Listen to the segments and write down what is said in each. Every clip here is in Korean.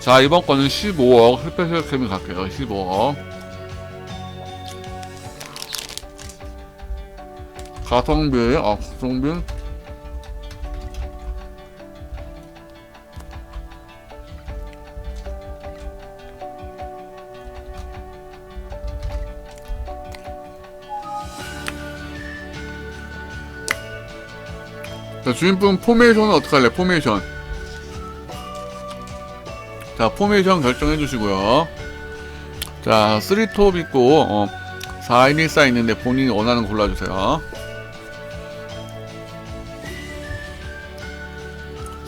자 이번 거는 15억. 스페셜 캠이 갈게요. 15억. 가성비 아 가성비? 자 주인분 포메이션은 어떻게 할래? 포메이션 자 포메이션 결정해 주시고요. 자 3톱 있고 어, 4114 있는데 본인이 원하는 거 골라주세요.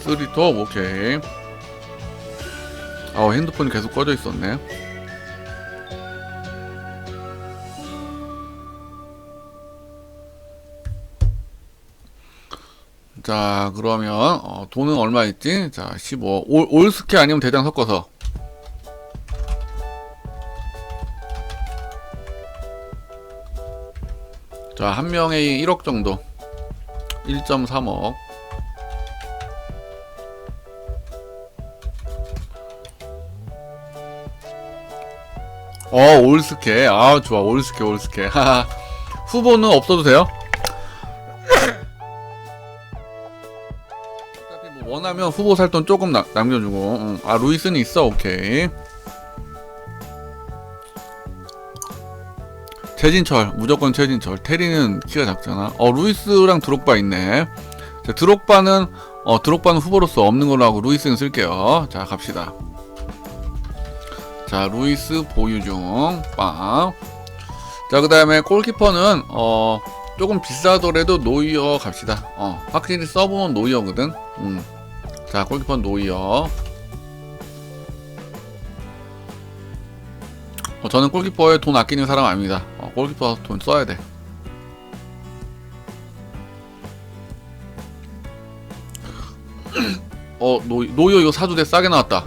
3톱 오케이. 아 핸드폰이 계속 꺼져 있었네 자 그러면 어, 돈은 얼마 있지? 자 15. 올, 올스케 아니면 대장 섞어서. 자 한 명에 1억 정도. 1.3억. 어 올스케 아 좋아 올스케 올스케 후보는 없어도 돼요? 하면 후보 살 돈 조금 나- 남겨주고. 응. 아 루이스는 있어. 오케이. 최진철. 무조건 최진철. 테리는 키가 작잖아. 어 루이스랑 드록바 있네. 자 드록바는 어 드록바는 후보로서 없는 걸로 하고 루이스는 쓸게요. 자 갑시다. 자 루이스 보유 중빵자 그 다음에 골키퍼는 어 조금 비싸더라도 노이어 갑시다. 어, 확실히 서브는 노이어거든. 음. 자, 골키퍼 노이어. 어, 저는 골키퍼에 돈 아끼는 사람 아닙니다. 어, 골키퍼 돈 써야 돼. 어, 노, 노이어 이거 사도 돼. 싸게 나왔다.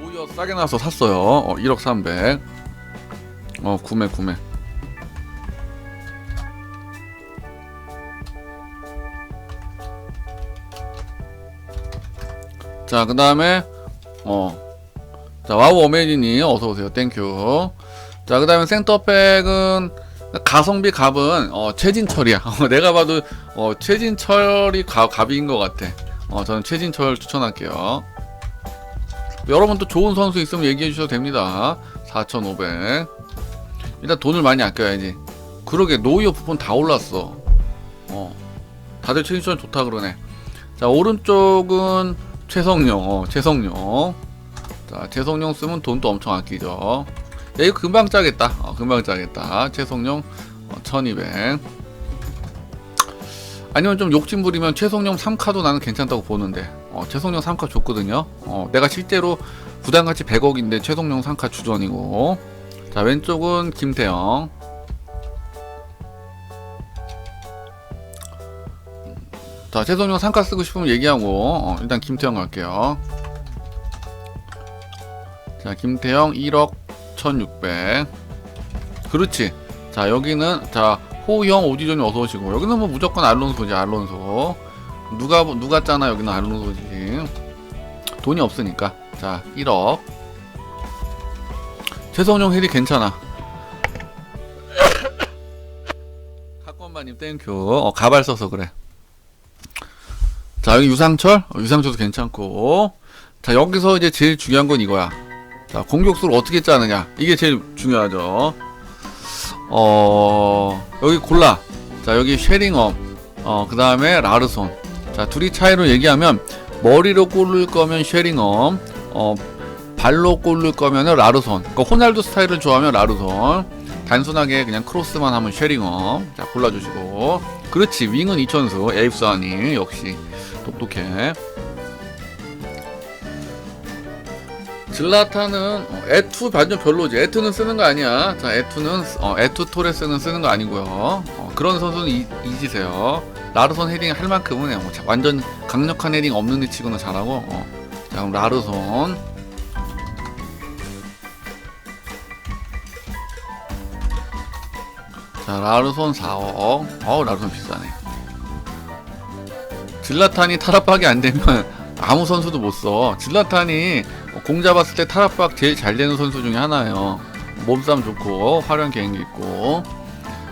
노이어 싸게 나와서 샀어요. 어, 1억 300. 어, 구매, 구매. 자, 그 다음에, 어. 자, 와우 어메이지님, 어서오세요. 땡큐. 자, 그 다음에 센터백은, 가성비 갑은, 어, 최진철이야. 어, 내가 봐도, 어, 최진철이 가, 갑인 것 같아. 어, 저는 최진철 추천할게요. 여러분 또 좋은 선수 있으면 얘기해 주셔도 됩니다. 4,500. 일단 돈을 많이 아껴야지. 그러게 노이어 부폰 다 올랐어. 어. 다들 최진철 좋다 그러네. 자 오른쪽은 최성용, 어, 최성용. 자 최성용 쓰면 돈도 엄청 아끼죠. 야 이거 금방 짜겠다. 어, 금방 짜겠다. 최성용 어, 1,200. 아니면 좀 욕심 부리면 최성용 3카도 나는 괜찮다고 보는데 어, 최성용 3카 좋거든요 어, 내가 실제로 부담 가치 100억인데 최성용 3카 주전이고 자 왼쪽은 김태형 자 최성용 3카 쓰고 싶으면 얘기하고. 어, 일단 김태형 갈게요. 자 김태형 1억 1600 그렇지. 자 여기는 자 호형 오디존이 어서 오시고. 여기는 뭐 무조건 알론소지 알론소. 누가 누가 짜나 여기는 알론소지. 돈이 없으니까. 자 1억. 최성용 헬이 괜찮아. 학권마님 땡큐 어 가발 써서 그래 자 여기 유상철? 어, 유상철도 괜찮고. 자 여기서 이제 제일 중요한 건 이거야. 자 공격수를 어떻게 짜느냐. 이게 제일 중요하죠. 어 여기 골라. 자 여기 쉐링엄 어 그 다음에 라르손. 자 둘이 차이로 얘기하면 머리로 꼴을 거면 쉐링엄 어 발로 꼴을 거면 라르손. 그러니까 호날두 스타일을 좋아하면 라르손. 단순하게 그냥 크로스만 하면 쉐링엄 자 골라주시고. 그렇지. 윙은 이천수 에입스하니 역시 똑똑해 질라타는 어, 에투 반전 별로지. 에투는 쓰는 거 아니야. 자, 에투는 어, 에투 토레스는 쓰는 거 아니고요. 어, 그런 선수는 이, 잊으세요. 라르손 헤딩 할 만큼은 자, 완전 강력한 헤딩 없는 데 치고는 잘하고. 어. 자, 그럼 라르손. 자, 라르손 4억. 어우, 라르손 비싸네. 질라탄이 탈압박이 안 되면 아무 선수도 못 써. 질라탄이 공 잡았을 때 탈압박 제일 잘 되는 선수 중에 하나예요. 몸싸움 좋고 화려한 개인기 있고.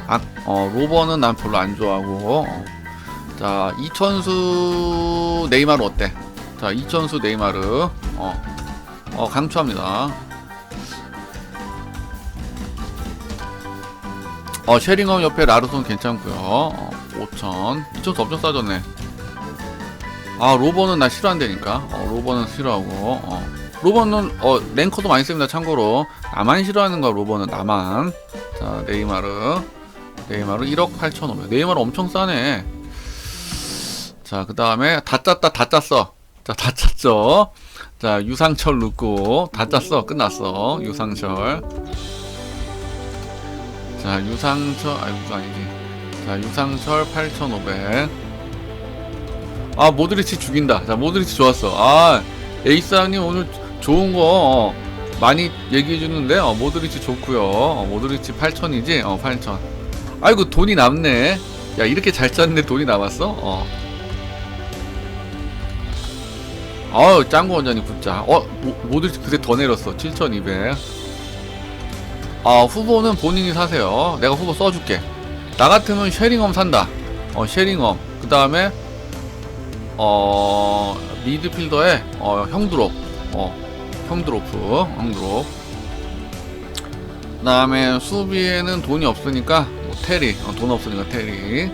아, 어, 로버는 난 별로 안 좋아하고. 어. 자, 이천수 네이마르 어때? 자, 이천수 네이마르. 어, 어 강추합니다. 어, 쉐링엄 옆에 라르손 괜찮고요. 어, 5천. 2천수 엄청 싸졌네. 아, 로버는 나 싫어한다니까. 어, 로버는 싫어하고. 어. 로버는 어, 랭커도 많이 씁니다. 참고로. 나만 싫어하는 거야, 로버는. 나만. 자, 네이마르. 네이마르 1억 8,500. 네이마르 엄청 싸네. 자, 그 다음에 다 짰다, 다 짰어. 자, 다 짰죠. 자, 유상철 넣고 다 짰어. 끝났어. 유상철. 자, 유상철, 아니, 그거 아니지. 자, 유상철 8,500. 아, 모드리치 죽인다. 자, 모드리치 좋았어. 아, 에이스왕님 오늘 좋은 거 어, 많이 얘기해 주는데, 어, 모드리치 좋고요 어, 모드리치 8,000이지? 어, 8,000. 아이고, 돈이 남네. 야, 이렇게 잘 짰는데 돈이 남았어? 어. 아우, 짱구 원장님 붙자. 어, 모, 모드리치 그새 더 내렸어. 7,200. 아 후보는 본인이 사세요 내가 후보 써줄게 나 같으면 쉐링엄 산다 어 쉐링엄 그 다음에 어 미드필더에 어 형드롭 어 형드로프 형드롭 그 다음에 수비에는 돈이 없으니까 뭐 테리 어, 돈 없으니까 테리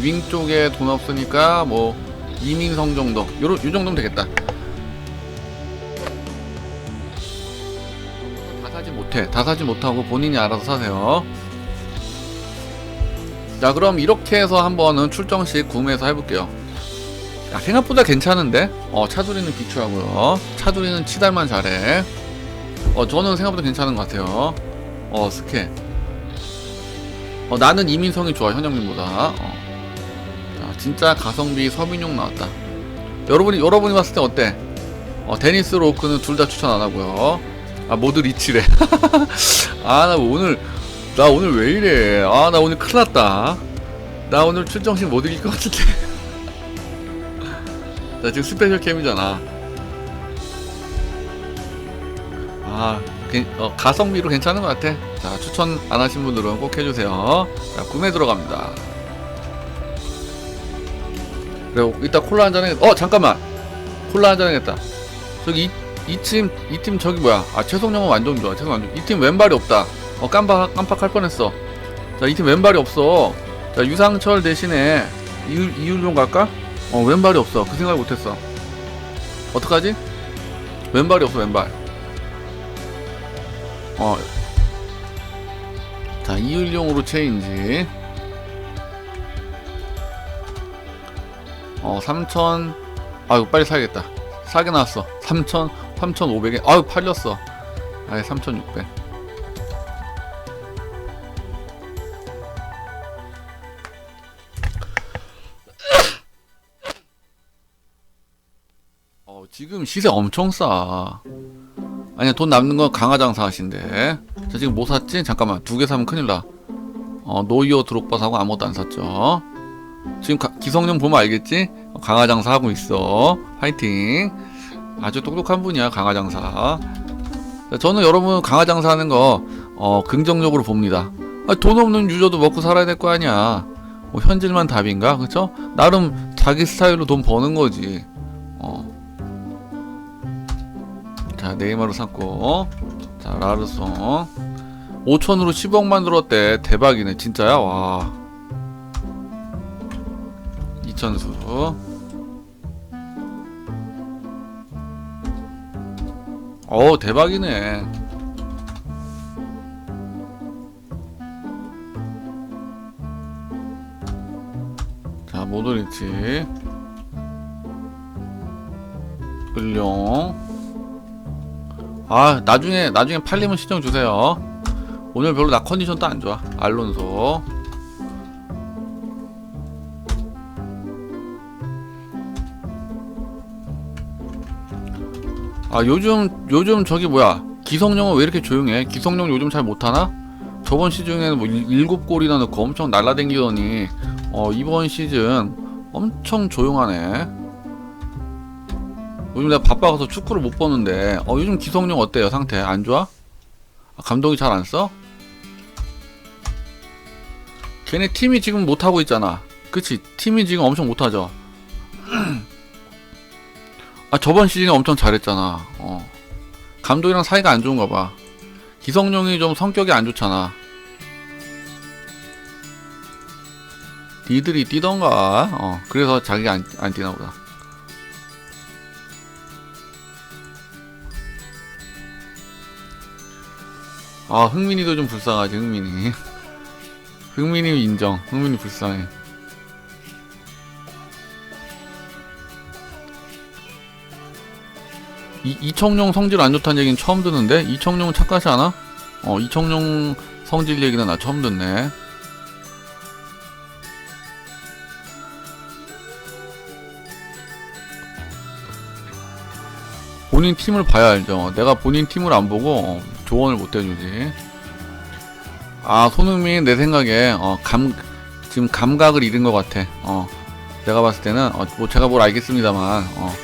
윙 쪽에 돈 없으니까 뭐 이민성 정도 요런 요 정도면 되겠다 다 사지 못해. 다 사지 못하고 본인이 알아서 사세요. 자, 그럼 이렇게 해서 한번은 출정식 구매해서 해볼게요. 야, 생각보다 괜찮은데? 어, 차두리는 비추하고요. 차두리는 치달만 잘해. 어, 저는 생각보다 괜찮은 것 같아요. 어, 스케. 어, 나는 이민성이 좋아, 현영님보다. 어. 자, 진짜 가성비 서민용 나왔다. 여러분이, 여러분이 봤을 때 어때? 어, 데니스 로크는 둘 다 추천 안 하고요. 아 모드리치래 아 나 오늘 나 오늘 왜 이래 아 나 오늘 큰일 났다 나 오늘 출정식 못 이길 것 같은데 나 지금 스페셜 캠이잖아 아 괜- 어, 가성비로 괜찮은 것 같아 자 추천 안 하신 분들은 꼭 해주세요 자 구매 들어갑니다 그래 이따 콜라 한잔 해야겠다 어 잠깐만 콜라 한잔 해야겠다 저기 이이 팀, 이 팀 저기 뭐야. 아, 최성령은 완전 좋아. 최성 완전. 이 팀 왼발이 없다. 어, 깜빡, 깜빡할 뻔했어. 자, 이 팀 왼발이 없어. 자, 유상철 대신에 이율, 이율용 갈까? 어, 왼발이 없어. 그 생각 못했어. 어떡하지? 왼발이 없어, 왼발. 어. 자, 이율용으로 체인지. 어, 3천. 아이고, 빨리 사야겠다. 싸게 나왔어. 3천, 3,500엔. 아유, 팔렸어. 아예 3,600. 지금 시세 엄청 싸. 아니야, 돈 남는 건 강화장사 하신데. 자, 지금 뭐 샀지? 잠깐만. 두 개 사면 큰일 나. 어, 노이어 드록바 사고 아무것도 안 샀죠. 지금 가- 기성용 보면 알겠지? 어, 강화장사 하고 있어. 파이팅. 아주 똑똑한 분이야 강화장사 저는 여러분 강화장사 하는 거 어, 긍정적으로 봅니다 아, 돈 없는 유저도 먹고 살아야 될 거 아니야 뭐 현질만 답인가 그쵸? 나름 자기 스타일로 돈 버는 거지 어. 자 네이마르 샀고 자 라르송 5천으로 10억 만들었대. 대박이네. 진짜야? 와. 이천수. 어 대박이네. 자 모드리치. 을룡 아 나중에 나중에 팔리면 시청 주세요. 오늘 별로 나 컨디션도 안 좋아. 알론소 아 요즘 요즘 저기 뭐야 기성용은 왜 이렇게 조용해? 기성용 요즘 잘 못하나? 저번 시즌에는 뭐 일- 일곱 골이나 넣고 엄청 날라댕기더니 어 이번 시즌 엄청 조용하네. 요즘 내가 바빠서 축구를 못 보는데, 어, 요즘 기성용 어때요? 상태 안 좋아? 아, 감독이 잘 안 써? 걔네 팀이 지금 못하고 있잖아. 그치? 팀이 지금 엄청 못하죠? 아, 저번 시즌에 엄청 잘했잖아. 어. 감독이랑 사이가 안 좋은가 봐. 기성용이 좀 성격이 안 좋잖아. 니들이 뛰던가, 어. 그래서 자기가 안, 안 뛰나 보다. 아, 흥민이도 좀 불쌍하지, 흥민이. 흥민이 인정. 흥민이 불쌍해. 이, 이청용 성질 안 좋다는 얘기는 처음 듣는데? 이청용 착하지 않아? 어, 이청용 성질 얘기는 나 처음 듣네. 본인 팀을 봐야 알죠. 내가 본인 팀을 안 보고 어, 조언을 못 해주지. 아, 손흥민 내 생각에 어, 감 지금 감각을 잃은 것 같아. 어, 내가 봤을 때는 어, 뭐 제가 뭘 알겠습니다만 어,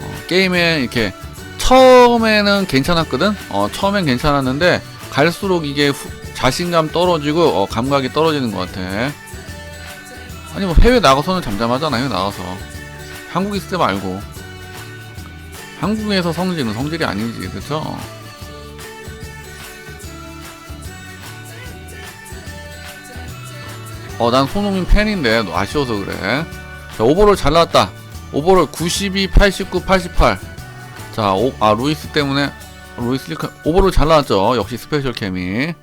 어, 게임에 이렇게 처음에는 괜찮았거든. 어, 처음엔 괜찮았는데 갈수록 이게 후- 자신감 떨어지고 어, 감각이 떨어지는 것 같아. 아니 뭐 해외 나가서는 잠잠하잖아. 해외 나가서 한국 있을 때 말고 한국에서 성질은 성질이 아니지, 그쵸? 어, 난 손흥민 팬인데 너 아쉬워서 그래. 자, 오버롤 잘 나왔다. 오버롤 92, 89, 88. 자, 오, 아, 루이스 때문에, 루이스 리카, 오버롤 잘 나왔죠. 역시 스페셜 캠이.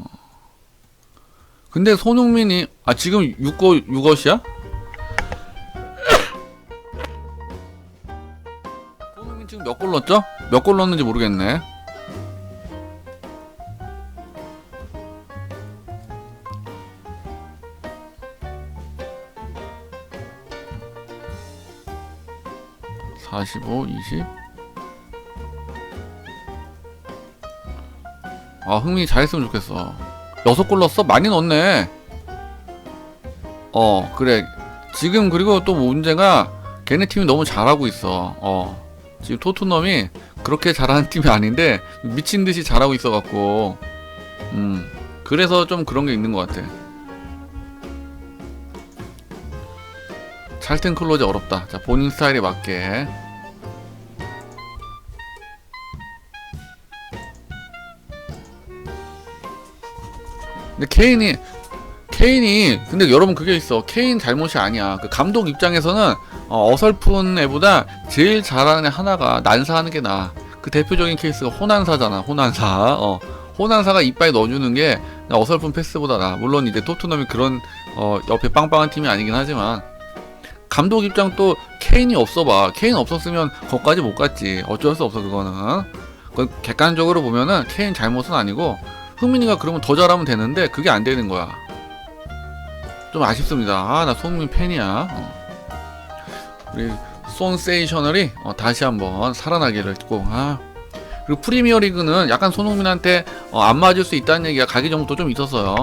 어. 근데 손흥민이, 아, 지금 6거, 6것이야? 손흥민 지금 몇 골 넣었죠? 몇 골 넣었는지 모르겠네. 사십오, 이십. 아, 흥민이 잘했으면 좋겠어. 여섯 골 넣었어? 많이 넣었네. 어, 그래. 지금 그리고 또 문제가 걔네 팀이 너무 잘하고 있어. 어. 지금 토트넘이 그렇게 잘하는 팀이 아닌데 미친 듯이 잘하고 있어 갖고, 음, 그래서 좀 그런 게 있는 것 같아. 찰튼 클로즈 어렵다. 자, 본인 스타일에 맞게. 근데 케인이 케인이 근데 여러분 그게 있어. 케인 잘못이 아니야. 그 감독 입장에서는 어, 설픈 애보다 제일 잘하는 애 하나가 난사하는 게 나아. 그 대표적인 케이스가 호난사잖아 호난사. 어 호난사가 이빨에 넣어주는 게 어설픈 패스보다 나 물론 이제 토트넘이 그런 어 옆에 빵빵한 팀이 아니긴 하지만 감독 입장 또 케인이 없어봐 케인 없었으면 거기까지 못 갔지 어쩔 수 없어 그거는 그 객관적으로 보면은 케인 잘못은 아니고 흥민이가 그러면 더 잘하면 되는데 그게 안 되는 거야. 좀 아쉽습니다. 아, 나 손흥민 팬이야. 어. 우리 손세이셔널이 어, 다시 한번 살아나기를 꼭. 아. 그리고 프리미어 리그는 약간 손흥민한테 어, 안 맞을 수 있다는 얘기가 가기 전부터 좀 있었어요.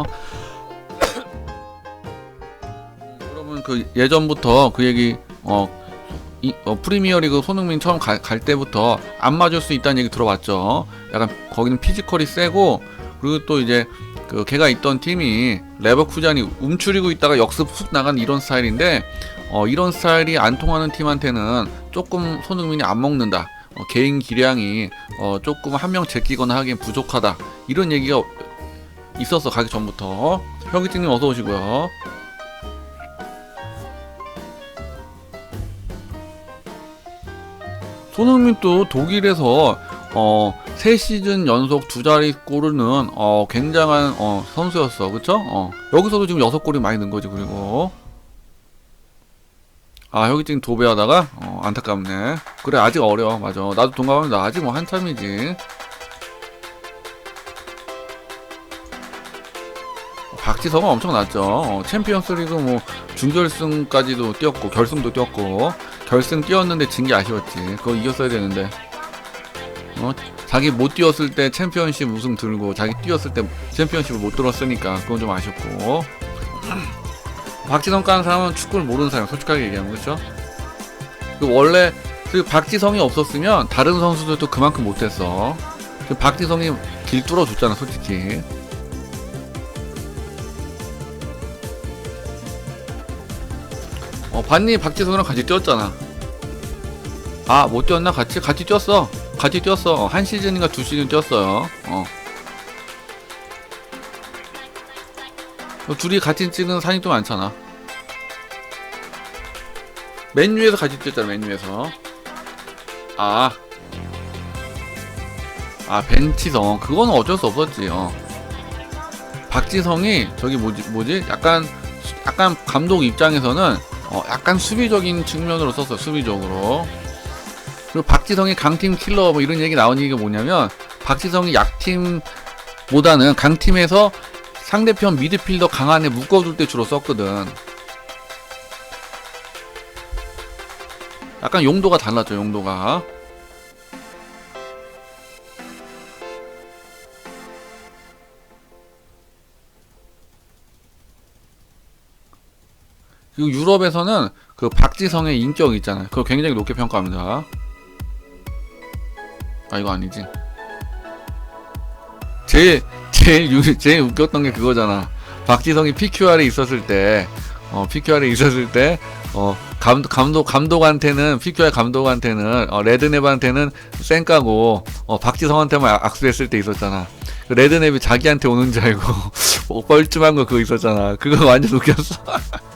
그 예전부터 그 얘기 어, 이, 어, 프리미어리그 손흥민 처음 가- 갈 때부터 안 맞을 수 있다는 얘기 들어봤죠. 약간 거기는 피지컬이 세고 그리고 또 이제 그 걔가 있던 팀이 레버쿠잔이 움츠리고 있다가 역습 훅 나간 이런 스타일인데 어, 이런 스타일이 안 통하는 팀한테는 조금 손흥민이 안 먹는다. 어, 개인 기량이 어, 조금 한 명 제끼거나 하기엔 부족하다. 이런 얘기가 있었어 가기 전부터. 혁이증님 어서 오시고요. 손흥민 또 독일에서 어, 세 시즌 연속 두 자리 넣은 어, 굉장한 어, 선수였어. 그쵸? 어. 여기서도 지금 여섯 골이 많이 넣은 거지, 그리고. 아, 여기 지금 도배하다가 어, 안타깝네. 그래, 아직 어려. 맞아. 나도 나 아직 뭐 한참이지. 박지성은 엄청 났죠. 어, 챔피언스 리그 뭐 준결승까지도 뛰었고 결승도 뛰었고 결승 뛰었는데 진 게 아쉬웠지. 그거 이겼어야 되는데. 어, 자기 못 뛰었을 때 챔피언십 우승 들고 자기 뛰었을 때 챔피언십을 못 들었으니까 그건 좀 아쉽고 박지성 까는 사람은 축구를 모르는 사람 솔직하게 얘기하면 그렇죠? 그 원래 그 박지성이 없었으면 다른 선수들도 그만큼 못했어. 그 박지성이 길 뚫어줬잖아 솔직히. 반니 박지성이랑 같이 뛰었잖아. 아 못 뛰었나 같이 같이 뛰었어. 같이 뛰었어. 어, 한 시즌인가 두 시즌 뛰었어요. 어. 어, 둘이 같이 찍은 사진도 많잖아. 맨유에서 같이 뛰었잖아, 맨유에서. 아. 아, 벤치성. 그거는 어쩔 수 없었지, 어. 박지성이, 저기 뭐지, 뭐지? 약간, 수- 약간 감독 입장에서는, 어, 약간 수비적인 측면으로 썼어, 수비적으로. 그리고 박지성이 강팀 킬러, 뭐 이런 얘기 나온 얘기가 뭐냐면, 박지성이 약팀보다는 강팀에서 상대편 미드필더 강한 애 묶어둘 때 주로 썼거든. 약간 용도가 달랐죠, 용도가. 그리고 유럽에서는 그 박지성의 인격 있잖아요. 그거 굉장히 높게 평가합니다. 아, 이거 아니지. 제일, 제일, 유, 제일 웃겼던 게 그거잖아. 박지성이 PQR에 있었을 때, 어, PQR에 있었을 때, 어, 감독, 감독, 감독한테는, PQR 감독한테는, 어, 레드넵한테는 쌩까고, 어, 박지성한테만 악- 악수했을 때 있었잖아. 그 레드넵이 자기한테 오는 줄 알고, 어, 뻘쭘한 거 그거 있었잖아. 그거 완전 웃겼어.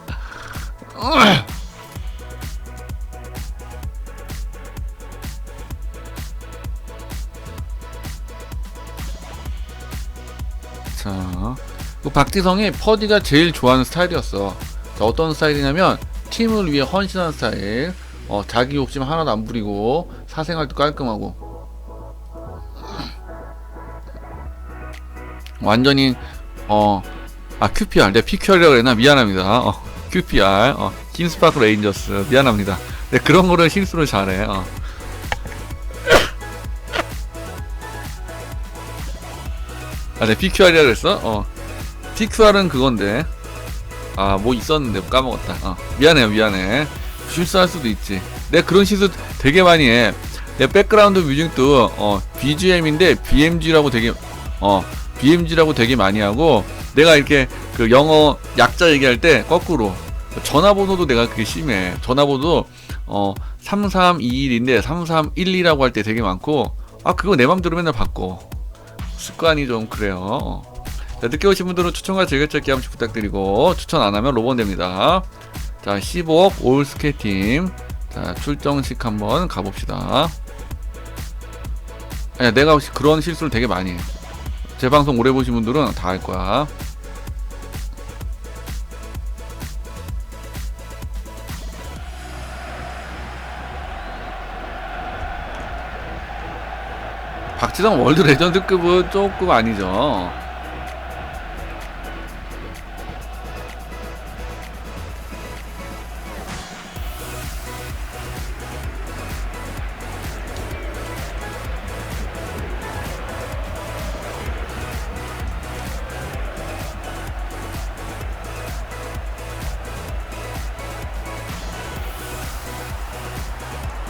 자, 그 박지성이 퍼디가 제일 좋아하는 스타일이었어. 자, 어떤 스타일이냐면 팀을 위해 헌신하는 스타일. 어, 자기 욕심 하나도 안 부리고 사생활도 깔끔하고. 완전히 어, 아 QPR, 내 PQR이라고 그랬나 미안합니다. 어, QPR, 어, 킹스파크 레인저스 미안합니다. 네, 그런 거를 실수를 잘해. 어. 아, 내 PQR이라 그랬어? 어. PQR은 그건데. 아, 뭐 있었는데 까먹었다. 어. 미안해요, 미안해. 실수할 수도 있지. 내가 그런 실수 되게 많이 해. 내 백그라운드 뮤직도 어, BGM인데 BMG라고 되게 어, BMG라고 되게 많이 하고 내가 이렇게 그 영어 약자 얘기할 때 거꾸로 전화번호도 내가 그게 심해. 전화번호도 어, 3321인데 3312라고 할 때 되게 많고 아, 그거 내 맘대로 맨날 바꿔. 습관이 좀 그래요. 자, 늦게 오신 분들은 추천과 즐겨찾기 한 번씩 부탁드리고 추천 안 하면 로번 됩니다. 자, 15억 올스케 팀. 자, 출정식 한번 가봅시다. 아니, 내가 혹시 그런 실수를 되게 많이 해. 제 방송 오래 보신 분들은 다 알 거야. 박지성 월드 레전드급은 조금 아니죠.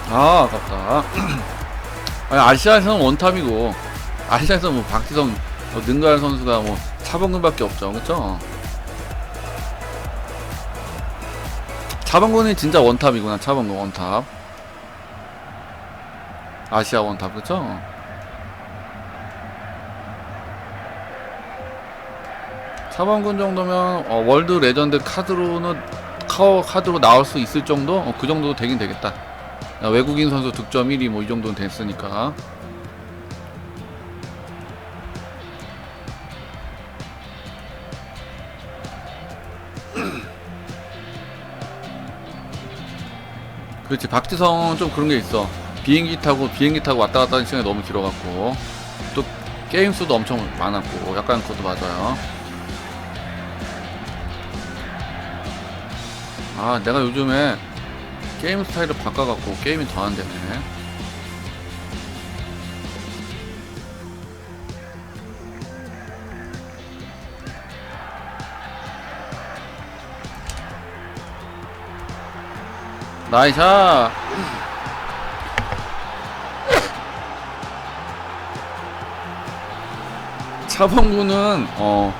아, 아깝다. 아니, 아시아에서는 원탑이고, 아시아에서 뭐 박지성, 뭐 능가할 선수가 뭐 차범근밖에 없죠, 그렇죠? 차범근이 진짜 원탑이구나, 차범근 원탑. 아시아 원탑, 그렇죠? 차범근 정도면 어, 월드 레전드 카드로는 카드로 나올 수 있을 정도? 어, 그 정도 되긴 되겠다. 야, 외국인 선수 득점 1위 뭐 이 정도는 됐으니까. 그렇지 박지성은 좀 그런 게 있어. 비행기 타고 비행기 타고 왔다 갔다 하는 시간이 너무 길어갖고 또 게임 수도 엄청 많았고 약간 그것도 맞아요. 아 내가 요즘에 게임 스타일을 바꿔갖고 게임이 더 안 되네. 나이샤 차범구는 어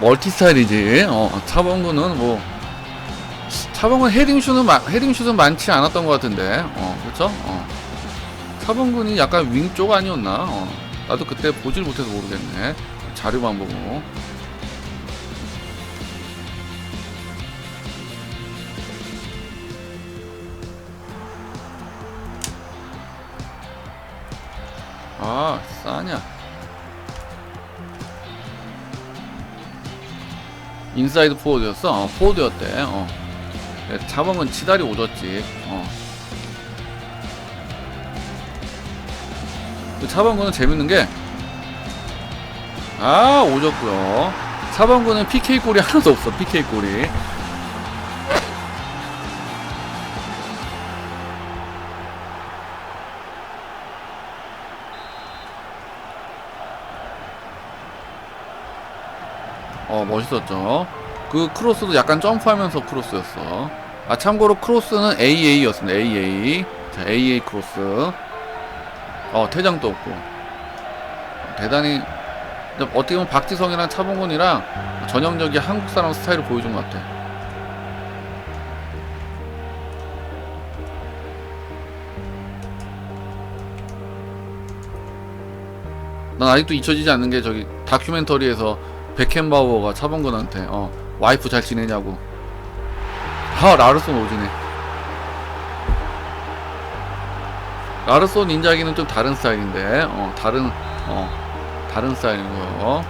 멀티 스타일이지 어 차범구는 뭐 차범근 헤딩슛은 마, 헤딩슛은 많지 않았던 것 같은데. 어 그렇죠? 어. 차범근이 약간 윙 쪽 아니었나? 어. 나도 그때 보질 못해서 모르겠네. 자료만 보고 아 싸냐? 인사이드 포워드였어? 어, 포워드였대. 어. 네, 자범은 치다리 오졌지 어. 그 차범근은 재밌는 게, 아, 오졌고요 차범근은 PK 골이 하나도 없어, PK 골이. 어, 멋있었죠. 그 크로스도 약간 점프하면서 크로스였어. 아, 참고로 크로스는 AA였습니다. AA. 자, AA 크로스. 어, 퇴장도 없고. 대단히, 어떻게 보면 박지성이랑 차범근이랑 전형적인 한국 사람 스타일을 보여준 것 같아. 난 아직도 잊혀지지 않는 게 저기 다큐멘터리에서 베켄바우어가 차범근한테 어 와이프 잘 지내냐고. 아 라르손 오지네. 라르손 인자기는 좀 다른 스타일인데 어 다른 어 다른 스타일이고요.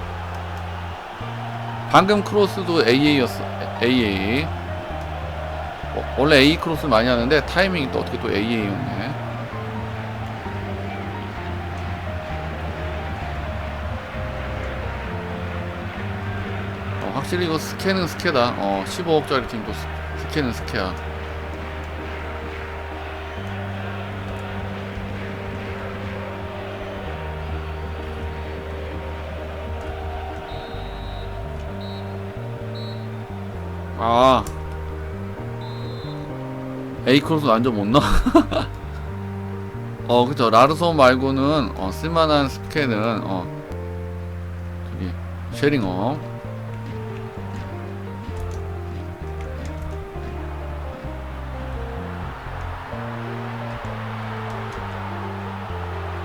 방금 크로스도 AA였어 AA 어, 원래 A 크로스 많이 하는데 타이밍이 또 어떻게 또 AA였네 확실히 이거 스캐는 스캐다. 어, 15억짜리 팀도 스, 스캐는 스캐야. 아. 에이크로스 완전 못 넣어. 어, 그쵸. 라르손 말고는, 어, 쓸만한 스캐는, 어, 저기, 쉐링어.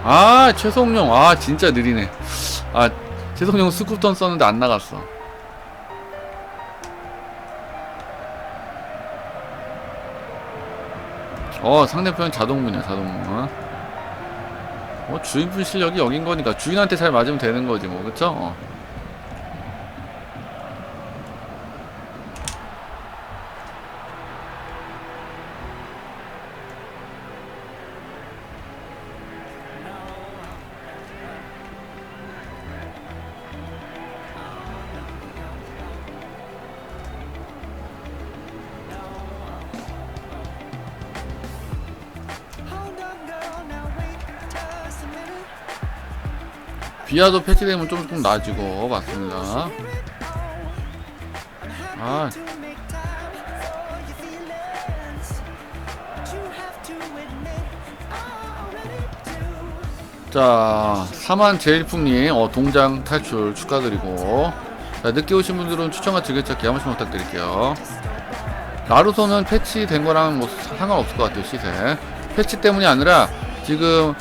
아 최성용 아 진짜 느리네. 아 최성용 스쿠턴 썼는데 안 나갔어. 어 상대편 자동문이야 자동문. 어? 주인분 실력이 여긴 거니까 주인한테 잘 맞으면 되는 거지 뭐. 그쵸? 어. 비아도 패치되면 좀, 좀 나아지고 맞습니다 아 자, 사만 제일풍님, 어, 동장 탈출 축하드리고. 자, 늦게 오신 분들은 추천과 즐겨찾기 한 번씩 부탁드릴게요. 나루소는 패치된 거랑 뭐 상관없을 것 같아요, 시세. 패치 때문이 아니라, 지금,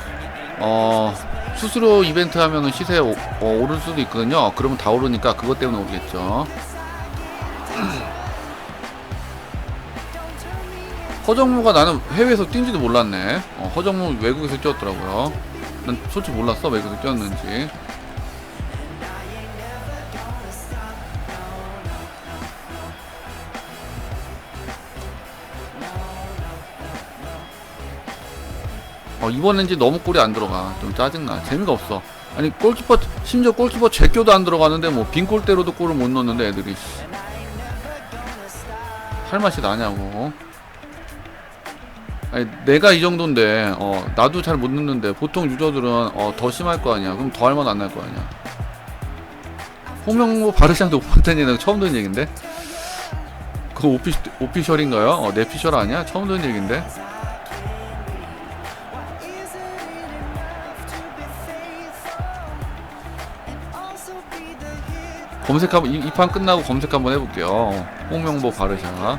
어, 수수료 이벤트 하면은 시세 오, 어, 오를 수도 있거든요. 그러면 다 오르니까 그것 때문에 오르겠죠. 허정무가 나는 해외에서 뛴지도 몰랐네. 어, 허정무 외국에서 뛰었더라고요. 난 솔직히 몰랐어 외국에서 뛰었는지. 어, 이번엔 이제 너무 골이 안 들어가. 좀 짜증나. 재미가 없어. 아니, 골키퍼, 심지어 골키퍼 제껴도 안 들어가는데, 뭐, 빈 골대로도 골을 못 넣는데, 애들이. 씨. 할 맛이 나냐고. 아니, 내가 이 정도인데, 어, 나도 잘 못 넣는데, 보통 유저들은, 어, 더 심할 거 아니야. 그럼 더 할 맛 안 날 거 아니야. 홍명보 바르샹도 오판텐이는 처음 듣는 얘긴데? 그 그거 오피, 오피셜인가요? 어, 내 피셜 아니야? 처음 듣는 얘긴데? 검색 한번, 이 판 끝나고 검색 한번 해볼게요. 홍명보 바르샤.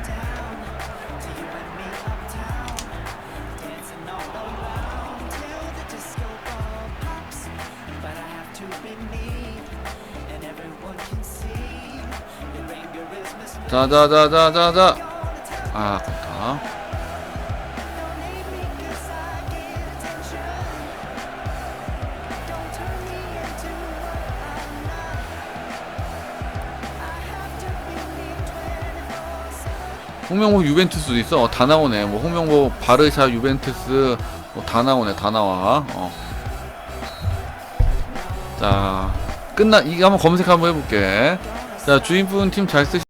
자자자자자자 아 홍명보 유벤투스도 있어. 어, 다 나오네. 뭐 홍명보 바르샤 유벤투스 뭐 다 나오네. 다 나와. 어. 자 끝나 이거 한번 검색 한번 해볼게. 자 주인분 팀 잘 쓰시